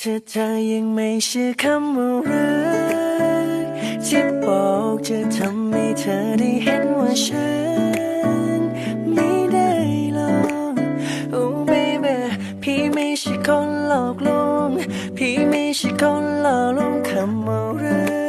ถ้าเธอยังไม่เชื่อคำว่ารักที่บอกจะทำให้เธอได้เห็นว่าฉันไม่ได้หลอกอ้ baby พี่ไม่ใช่คนหลอกลวงพี่ไม่ใช่คนหลอกลวงคำว่ารั